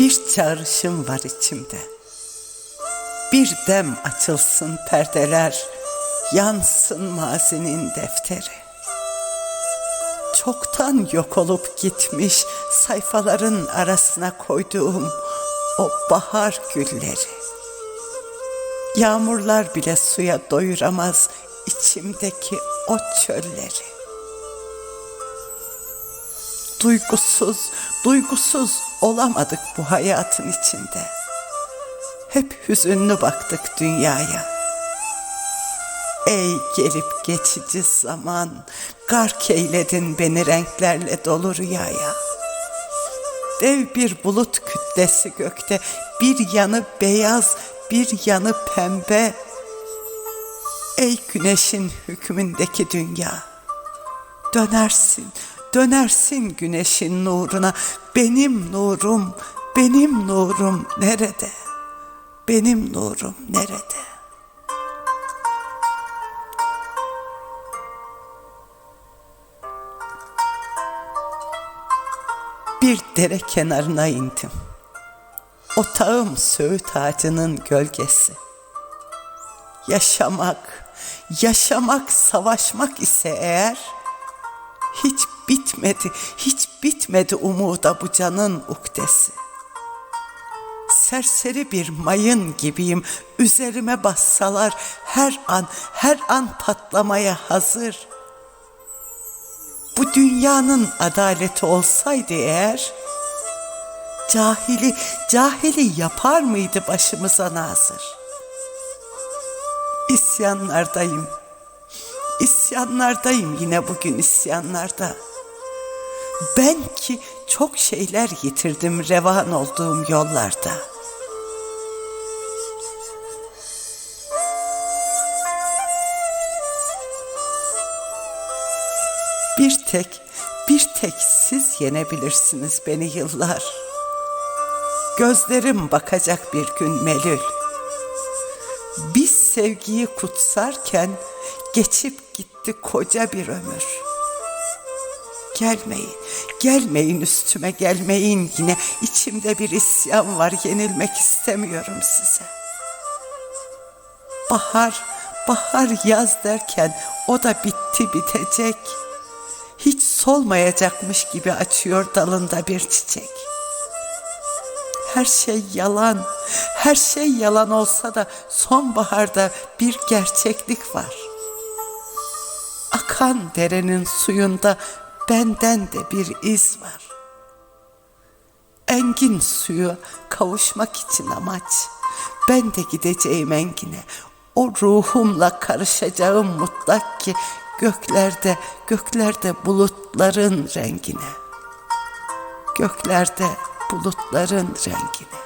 Bir çağrışım var içimde. Bir dem açılsın perdeler, yansın mazinin defteri. Çoktan yok olup gitmiş sayfaların arasına koyduğum o bahar gülleri. Yağmurlar bile suya doyuramaz içimdeki o çölleri. Duygusuz, duygusuz olamadık bu hayatın içinde. Hep hüzünlü baktık dünyaya. Ey gelip geçici zaman, gark eyledin beni renklerle dolu rüyaya. Dev bir bulut kütlesi gökte, bir yanı beyaz, bir yanı pembe. Ey güneşin hükmündeki dünya, dönersin, dönersin güneşin nuruna. Benim nurum, benim nurum nerede? Benim nurum nerede? Bir dere kenarına indim. Otağım söğüt ağacının gölgesi. Yaşamak, yaşamak, savaşmak ise eğer hiç bitmedi, hiç bitmedi umuda bu canın ukdesi. Serseri bir mayın gibiyim, üzerime bassalar her an, her an patlamaya hazır. Bu dünyanın adaleti olsaydı eğer, cahili, cahili yapar mıydı başımıza nazır? İsyanlardayım, isyanlardayım yine bugün isyanlarda. Ben ki çok şeyler yitirdim revan olduğum yollarda. Bir tek, bir tek siz yenebilirsiniz beni yıllar. Gözlerim bakacak bir gün melül. Biz sevgiyi kutsarken geçip gitti koca bir ömür. Gelmeyin, gelmeyin üstüme gelmeyin yine. İçimde bir isyan var, yenilmek istemiyorum size. Bahar, bahar yaz derken o da bitti bitecek. Hiç solmayacakmış gibi açıyor dalında bir çiçek. Her şey yalan, her şey yalan olsa da sonbaharda bir gerçeklik var. Akan derenin suyunda benden de bir iz var. Engin suyu kavuşmak için amaç. Ben de gideceğim engine. O ruhumla karışacağım mutlak ki göklerde, göklerde bulutların rengine. Göklerde bulutların rengine.